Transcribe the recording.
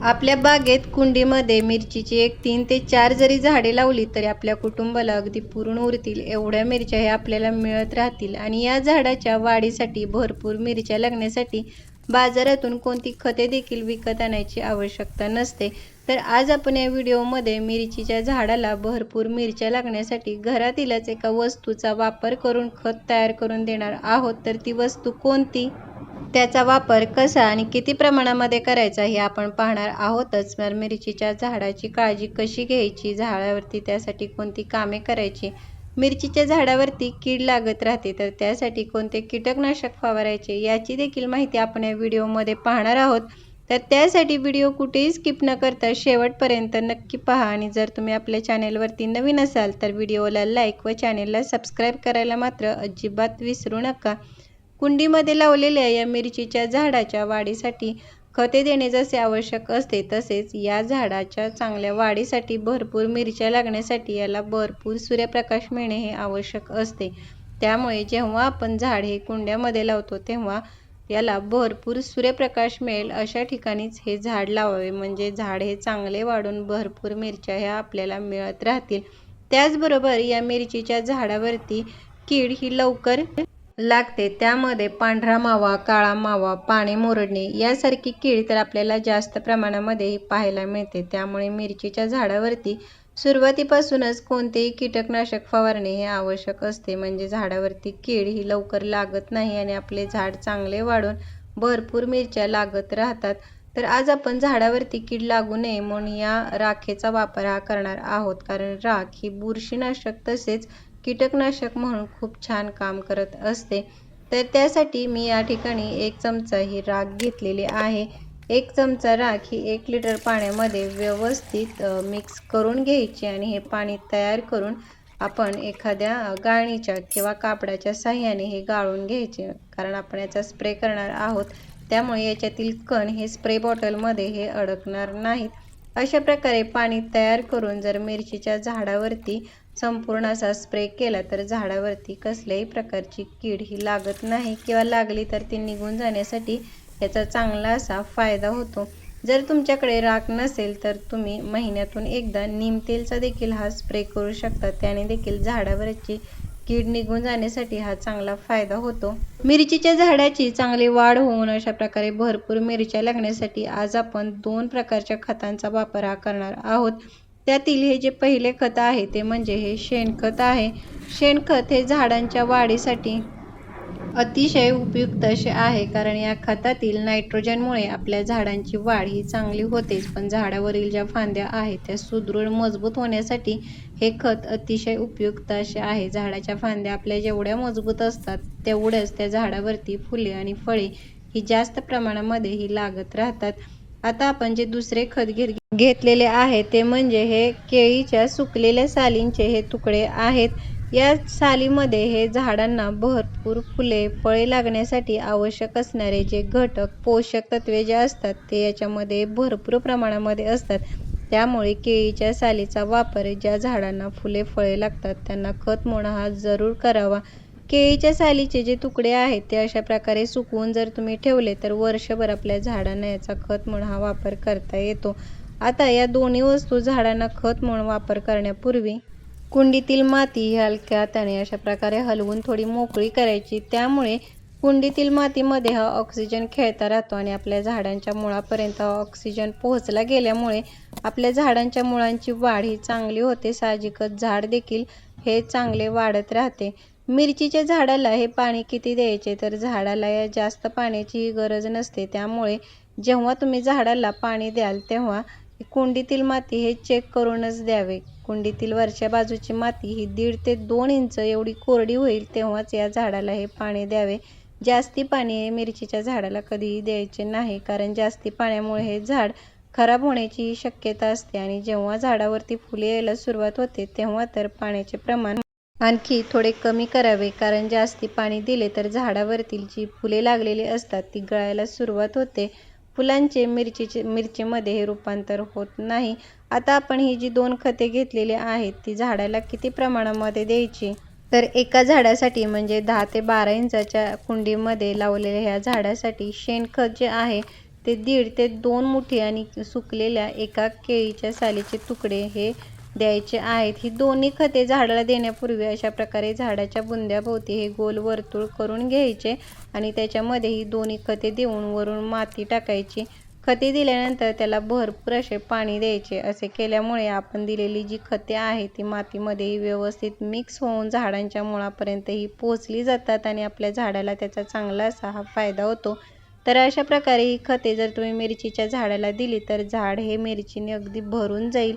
आपल्या बागेत कुंडीमध्ये मिरचीची एक तीन ते चार जरी झाडे लावली तरी आपल्या कुटुंबाला अगदी पुरून उरतील. एवढ्या मिरच्या हे आपल्याला मिळत राहतील. आणि या झाडाच्या वाढीसाठी भरपूर मिरच्या लागण्यासाठी बाजारातून कोणती खते देखील विकत आणायची आवश्यकता नसते. तर आज आपण या व्हिडिओमध्ये मिरचीच्या झाडाला भरपूर मिरच्या लागण्यासाठी घरातीलच एका वस्तूचा वापर करून खत तयार करून देणार आहोत. तर ती वस्तू कोणती? त्याचा वापर कसा आणि किती प्रमाणामध्ये करायचा हे आपण पाहणार आहोतच. तर मिरचीच्या झाडाची काळजी कशी घ्यायची? झाडावरती त्यासाठी कोणती कामे करायची? मिरचीच्या झाडावरती कीड लागत राहते तर त्यासाठी कोणते कीटकनाशक फवारायचे याची देखील माहिती आपण या व्हिडिओमध्ये पाहणार आहोत. तर त्यासाठी व्हिडिओ कुठेही स्किप न करता शेवटपर्यंत नक्की पहा आणि जर तुम्ही आपल्या चॅनेलवरती नवीन असाल तर व्हिडिओला लाईक व चॅनेलला सबस्क्राईब करायला मात्र अजिबात विसरू नका. कुंडीमध्ये लावलेल्या या मिरचीच्या झाडाच्या वाढीसाठी खते देणे जसे आवश्यक असते तसेच या झाडाच्या चांगल्या वाढीसाठी भरपूर मिरच्या लागण्यासाठी याला भरपूर सूर्यप्रकाश मिळणे हे आवश्यक असते. त्यामुळे जेव्हा आपण झाड हे कुंड्यामध्ये लावतो तेव्हा याला भरपूर सूर्यप्रकाश मिळेल अशा ठिकाणीच हे झाड लावावे. म्हणजे झाड हे चांगले वाढून भरपूर मिरच्या ह्या आपल्याला मिळत राहतील. त्याचबरोबर या मिरचीच्या झाडावरती कीड ही लवकर लागते. त्यामध्ये पांढरा मावा काळा मावा पाने मुरडणे यासारखी कीड तर आपल्याला जास्त प्रमाणामध्ये पाहायला मिळते. त्यामुळे मिरचीच्या झाडावरती सुरुवातीपासूनच कोणतेही कीटकनाशक फवारणे हे आवश्यक असते. म्हणजे झाडावरती कीड ही लवकर लागत नाही आणि आपले झाड चांगले वाढून भरपूर मिरच्या लागत राहतात. तर आज आपण झाडावरती कीड लागू नये म्हणून या राखेचा वापर हा करणार आहोत. कारण राख ही बुरशीनाशक तसेच कीटकनाशक म्हणून खूप छान काम करत असते. तर त्यासाठी मी या ठिकाणी एक चमचा ही राख घेतलेली आहे. एक चमचा राख ही एक लिटर पाण्यामध्ये व्यवस्थित मिक्स करून घ्यायची आणि हे पाणी तयार करून आपण एखाद्या गाळणीच्या किंवा कापडाच्या साह्याने हे गाळून घ्यायचे. कारण आपण याचा स्प्रे करणार आहोत. त्यामुळे याच्यातील कण हे स्प्रे बॉटलमध्ये हे अडकणार नाहीत. अशा प्रकारे पाणी तयार करून जर मिरचीच्या झाडावरती संपूर्ण असा स्प्रे केला तर झाडावरती कसल्याही प्रकारची कीड ही लागत नाही किंवा लागली तर ती निघून जाण्यासाठी याचा चांगला असा फायदा होतो. जर तुमच्याकडे राख नसेल तर तुम्ही महिन्यातून एकदा नीम तेलचा देखील हा स्प्रे करू शकता. त्याने देखील झाडावरची कीड निघून जाण्यासाठी हा चांगला फायदा होतो. मिरचीच्या झाडाची चांगली वाढ होऊन अशा प्रकारे भरपूर मिरच्या लागण्यासाठी आज आपण दोन प्रकारच्या खतांचा वापर हा करणार आहोत. त्यातील हे जे पहिले खत आहे ते म्हणजे हे शेणखत आहे. शेणखत हे झाडांच्या वाढीसाठी अतिशय उपयुक्त असे आहे कारण या खतातील नायट्रोजनमुळे आपल्या झाडांची वाढ ही चांगली होतेच. पण झाडावरील ज्या फांद्या आहेत त्या सुदृढ मजबूत होण्यासाठी हे खत अतिशय उपयुक्त असे आहे. झाडाच्या फांद्या आपल्या जेवढ्या मजबूत असतात तेवढ्याच त्या झाडावरती फुले आणि फळे ही जास्त प्रमाणामध्ये ही लागत राहतात. आता आपण जे दुसरे खत घेत घेतलेले आहे. ते म्हणजे हे केळीच्या सुकलेल्या सालींचे हे तुकडे आहेत. या सालीमध्ये हे झाडांना भरपूर फुले फळे लागण्यासाठी आवश्यक असणारे जे घटक पोषक तत्वे जे असतात ते याच्यामध्ये भरपूर प्रमाणामध्ये असतात. त्यामुळे केळीच्या सालीचा वापर ज्या झाडांना फुले फळे लागतात त्यांना खत म्हणून हा जरूर करावा. केळीच्या सालीचे जे तुकडे आहेत ते अशा प्रकारे सुकवून जर तुम्ही ठेवले तर वर्षभर आपल्या झाडांना याचा खत म्हणून हा वापर करता येतो. आता या दोन्ही वस्तू झाडांना खत म्हणून वापर करण्यापूर्वी कुंडीतील माती हलक्या त्याने अशा प्रकारे हलवून थोडी मोकळी करायची. त्यामुळे कुंडीतील मातीमध्ये हा ऑक्सिजन खेळता राहतो आणि आपल्या झाडांच्या मुळापर्यंत हा ऑक्सिजन पोहोचला गेल्यामुळे आपल्या झाडांच्या मुळांची वाढ ही चांगली होते. साहजिकच झाड देखील हे चांगले वाढत राहते. मिरचीच्या झाडाला हे पाणी किती द्यायचे? तर झाडाला या जास्त पाण्याची गरज नसते. त्यामुळे जेव्हा तुम्ही झाडाला पाणी द्याल तेव्हा कुंडीतील माती हे चेक करूनच द्यावे. कुंडीतील वरच्या बाजूची माती ही दीड ते दोन इंच एवढी कोरडी होईल तेव्हाच या झाडाला हे पाणी द्यावे. जास्ती पाणी हे मिरचीच्या झाडाला कधीही द्यायचे नाही कारण जास्ती पाण्यामुळे हे झाड खराब होण्याची शक्यता असते आणि जेव्हा झाडावरती फुले यायला सुरुवात होते तेव्हा तर पाण्याचे प्रमाण आणखी थोडे कमी करावे. कारण जास्ती पाणी दिले तर झाडावरतील जी फुले लागलेली असतात ती गळायला सुरुवात होते. फुलांचे मिरचीचे मिरचीमध्ये हे रूपांतर होत नाही. आता आपण ही जी दोन खते घेतलेली आहेत ती झाडाला किती प्रमाणामध्ये द्यायची? तर एका झाडासाठी म्हणजे दहा ते बारा इंचाच्या कुंडीमध्ये लावलेल्या ह्या झाडासाठी शेणखत जे आहे ते दीड ते दोन मुठी आणि सुकलेल्या एका केळीच्या सालीचे तुकडे हे द्यायचे आहेत. ही दोन्ही खते झाडाला देण्यापूर्वी अशा प्रकारे झाडाच्या बुंद्याभोवती हे गोल वर्तुळ करून घ्यायचे आणि त्याच्यामध्ये ही दोन्ही खते देऊन वरून माती टाकायची. खते दिल्यानंतर त्याला भरपूर असे पाणी द्यायचे. असे केल्यामुळे आपण दिलेली जी खते आहेत ती मातीमध्ये व्यवस्थित मिक्स होऊन झाडांच्या मुळापर्यंतही पोचली जातात आणि आपल्या झाडाला त्याचा चांगला असा हा फायदा होतो. तर अशा प्रकारे ही खते जर तुम्ही मिरचीच्या झाडाला दिली तर झाड हे मिरचीने अगदी भरून जाईल.